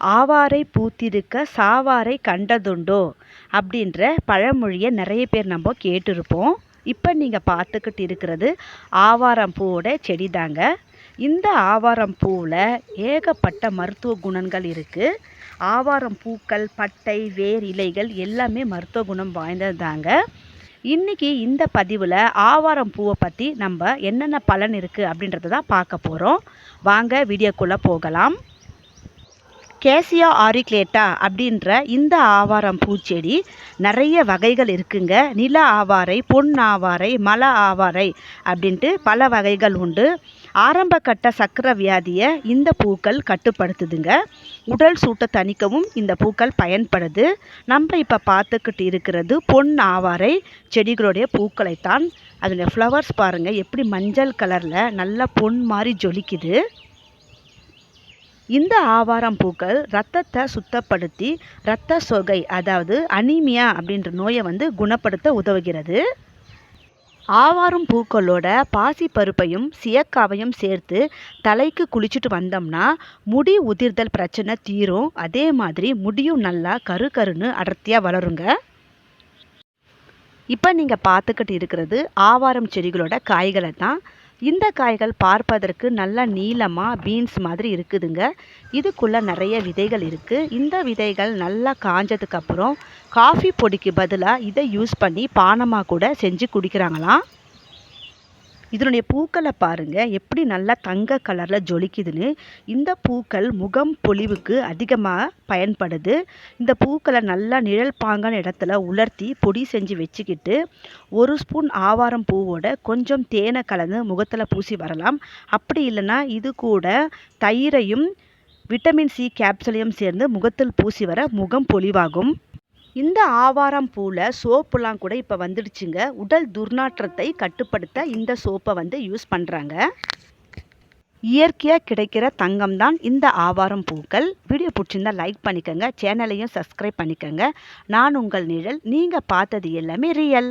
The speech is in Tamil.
ஆவாரை பூத்திருக்க சாவாரை கண்டதுண்டோ? அப்படின்ற பழமொழியை நிறைய பேர் நம்ம கேட்டிருப்போம். இப்போ நீங்கள் பார்த்துக்கிட்டு இருக்கிறது ஆவாரம் பூவோட செடி தாங்க. இந்த ஆவாரம் பூவில் ஏகப்பட்ட மருத்துவ குணங்கள் இருக்குது ஆவாரம் பூக்கள் பட்டை வேர் இலைகள் எல்லாமே மருத்துவ குணம் வாய்ந்தது தாங்க. இன்றைக்கி இந்த பதிவில் ஆவாரம் பூவை பற்றி நம்ம என்னென்ன பலன் இருக்குது அப்படின்றத தான் பார்க்க போகிறோம் வாங்க வீடியோக்குள்ளே போகலாம். கேசியா ஆரிக்லேட்டா அப்படின்ற இந்த ஆவாரம் பூச்செடி நிறைய வகைகள் இருக்குங்க. நில ஆவாரை பொன் ஆவாரை மல ஆவாரை அப்படின்ட்டு பல வகைகள் உண்டு. ஆரம்ப கட்ட சக்கர வியாதியை இந்த பூக்கள் கட்டுப்படுத்துதுங்க. உடல் சூட்டை தணிக்கவும் இந்த பூக்கள் பயன்படுது. நம்ம இப்போ பார்த்துக்கிட்டு இருக்கிறது பொன் ஆவாரை செடிகளுடைய பூக்களைத்தான். அதில் ஃப்ளவர்ஸ் பாருங்கள் எப்படி மஞ்சள் கலரில் நல்லா பொன் மாதிரி ஜொலிக்குது. இந்த ஆவாரம் பூக்கள் ரத்தத்தை சுத்தப்படுத்தி இரத்த சொகை அதாவது அனீமியா அப்படின்ற நோயை வந்து குணப்படுத்த உதவுகிறது. ஆவாரம் பூக்களோட பாசி பருப்பையும் சியக்காவையும் சேர்த்து தலைக்கு குளிச்சுட்டு வந்தோம்னா முடி உதிர்தல் பிரச்சனை தீரும். அதே மாதிரி முடியும் நல்லா கரு கருன்னு அடர்த்தியாக வளருங்க. இப்போ நீங்கள் பார்த்துக்கிட்டு இருக்கிறது ஆவாரம் செடிகளோட காய்களை தான் இந்த காய்கள் பார்ப்பதற்கு நல்லா நீளமாக பீன்ஸ் மாதிரி இருக்குதுங்க. இதுக்குள்ளே நிறைய விதைகள் இருக்குது இந்த விதைகள் நல்லா காஞ்சதுக்கப்புறம் காஃபி பொடிக்கு பதிலாக இதை யூஸ் பண்ணி பானமாக கூட செஞ்சு குடிக்கிறாங்களாம். இதனுடைய பூக்களை பாருங்கள் எப்படி நல்லா தங்க கலரில் ஜொலிக்குதுன்னு. இந்த பூக்கள் முகம் பொலிவுக்கு அதிகமாக பயன்படுது. இந்த பூக்களை நல்லா நிழல் பாங்கான இடத்துல உலர்த்தி பொடி செஞ்சு வச்சுக்கிட்டு ஒரு ஸ்பூன் ஆவாரம் பூவோட கொஞ்சம் தேனை கலந்து முகத்தில் பூசி வரலாம். அப்படி இல்லைன்னா இது கூட தயிரையும் விட்டமின் சி கேப்சுலையும் சேர்ந்து முகத்தில் பூசி வர முகம் பொலிவாகும். இந்த ஆவாரம் பூவில் சோப்புலாம் கூட இப்போ வந்துடுச்சுங்க. உடல் துர்நாற்றத்தை கட்டுப்படுத்த இந்த சோப்பை வந்து யூஸ் பண்ணுறாங்க இயற்கையாக கிடைக்கிற தங்கம் தான் இந்த ஆவாரம் பூக்கள். வீடியோ பிடிச்சிருந்தா லைக் பண்ணிக்கோங்க. சேனலையும் சப்ஸ்கிரைப் பண்ணிக்கோங்க. நான் உங்கள் நிழல். நீங்கள் பார்த்தது எல்லாமே ரியல்